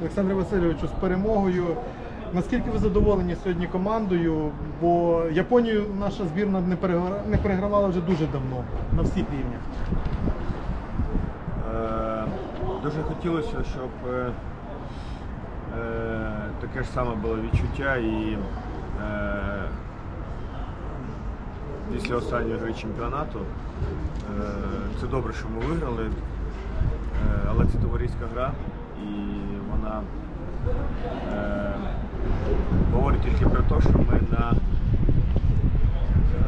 Олександре Васильовичу, з перемогою. Наскільки ви задоволені сьогодні командою? Бо Японію наша збірна не перегра- не перегравала вже дуже давно на всіх рівнях. Е, Дуже хотілося, щоб е, е, таке ж саме було відчуття і після останньої гри чемпіонату. Це добре, що ми виграли, але це товариська гра і вона е, говорить тільки про те, що ми на,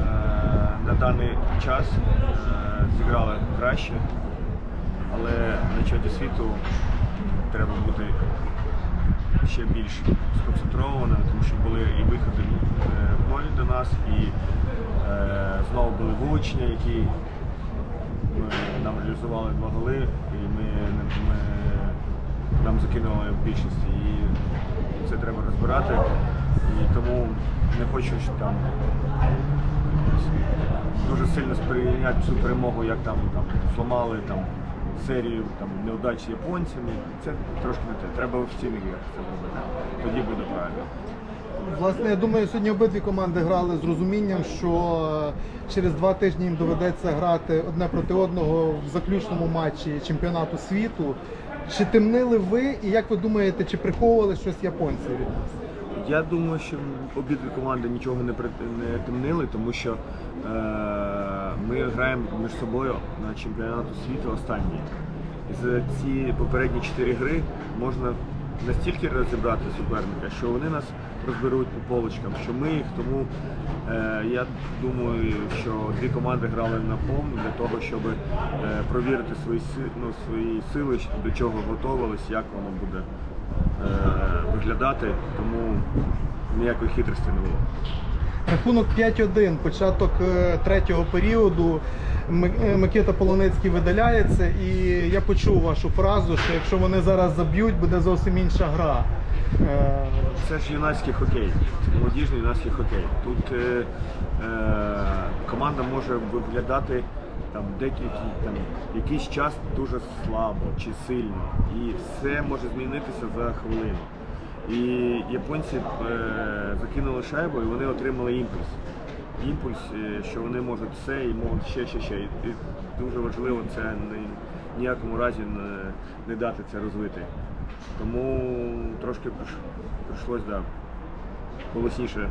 е, на даний час е, зіграли краще. Але на чемпіонаті світу треба бути ще більш сконцентрованим, тому що були і виходи е, в ноль до нас, і е, знову були вилучення, які ми, нам реалізували два голи, і ми, ми нам закинули в більшості. І це треба розбирати. І тому не хочу, щоб там дуже сильно сприйняти цю перемогу, як там, там зламали там, серію там, неудач з японцями. Це трошки не те. Треба в іграх це робити. Тоді буде правильно. Власне, я думаю, сьогодні обидві команди грали з розумінням, що е, через два тижні їм доведеться грати одне проти одного в заключному матчі чемпіонату світу. Чи темнили ви, і як ви думаєте, чи приховували щось японці від нас? Я думаю, що обидві команди нічого не, при- тому що е, ми граємо між собою на чемпіонату світу останній. За ці попередні чотири гри можна настільки розібрати суперника, що вони нас розберуть по полочкам, що ми їх. Тому е, я думаю, що дві команди грали на повну для того, щоб е, провірити свої, ну, свої сили, до чого готувалися, як воно буде е, виглядати, тому ніякої хитрості не було. Рахунок 5-1, початок е, третього періоду. Е, Микита Полонецький видаляється, і я почув вашу фразу, що якщо вони зараз заб'ють, буде зовсім інша гра. Е, Це ж юнацький хокей, молодіжний юнацький хокей. Тут е, е, команда може виглядати там декілька там якийсь час дуже слабо чи сильно, і все може змінитися за хвилину. І японці е, закинули шайбу і вони отримали імпульс. Імпульс, е, що вони можуть все і можуть ще, ще, ще. І дуже важливо це ні, ніякому разі не, не дати це розвити. Тому трошки прийшлось да, голосніше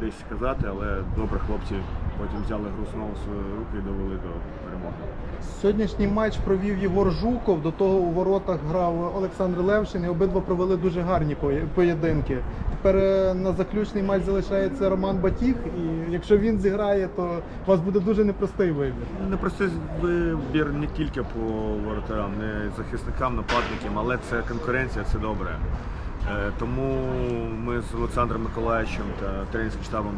десь сказати, але добре хлопці потім взяли гру знову в свої руки і довели до. Сьогоднішній матч провів Єгор Жуков. До того у воротах грав Олександр Левшин. І обидва провели дуже гарні поєдинки. Тепер е, на заключний матч залишається Роман Батіг. І якщо він зіграє, то у вас буде дуже непростий вибір. Непростий вибір не тільки по воротарам, не захисникам, нападникам, але це конкуренція, це добре. Е, Тому ми з Олександром Миколаївичем та тренерським штабом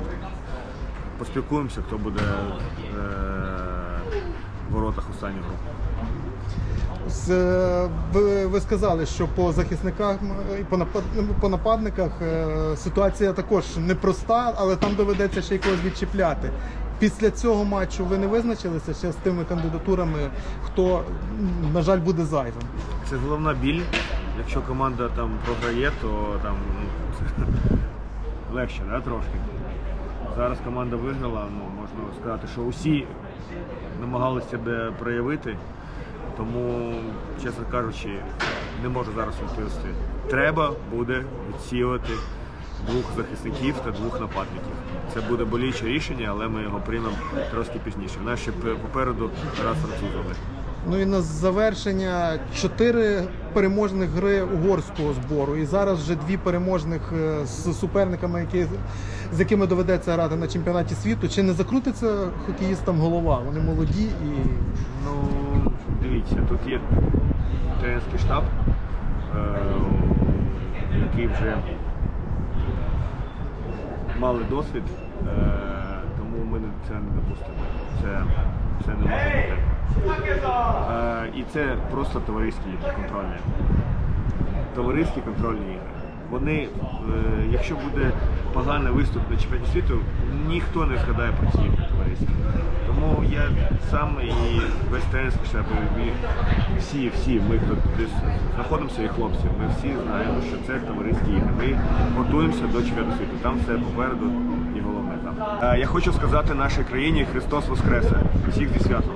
поспілкуємося, хто буде е, воротах останнього. Е, ви, ви сказали, що по захисниках і по, нападниках е, ситуація також непроста, але там доведеться ще й когось відчіпляти. Після цього матчу ви не визначилися ще з тими кандидатурами, хто, на жаль, буде зайвим. Це головна біль. Якщо команда там програє, то там ну, легше, да, трошки. Зараз команда виграла, ну можна сказати, що усі намагалися себе проявити, тому, чесно кажучи, не можу зараз відповісти. Треба буде відсіювати двох захисників та двох нападників. Це буде болюче рішення, але ми його приймемо трошки пізніше. Ще попереду раз французовий. Ну і на завершення чотири переможних гри угорського збору. І зараз вже дві переможних е, з суперниками, які, з якими доведеться грати на чемпіонаті світу. Чи не закрутиться хокеїстам голова? Вони молоді і Ну, дивіться, тут є тренерський штаб, е, який вже мали досвід, е, тому ми це не допустимо. Це, це не може бути. Е, і це просто товариські контрольні. Товариські контрольні ігри. Вони, е, якщо буде поганий виступ на чемпіонаті світу, ніхто не згадає про ці товариські. Тому я сам і весь тренерський штаб, всі, всі, ми хто десь знаходимося і хлопці, ми всі знаємо, що це товариські ігри. Ми готуємося до чемпіонату світу. Там все попереду і головне там. Е, Я хочу сказати нашій країні Христос Воскресе! Всіх зі святом!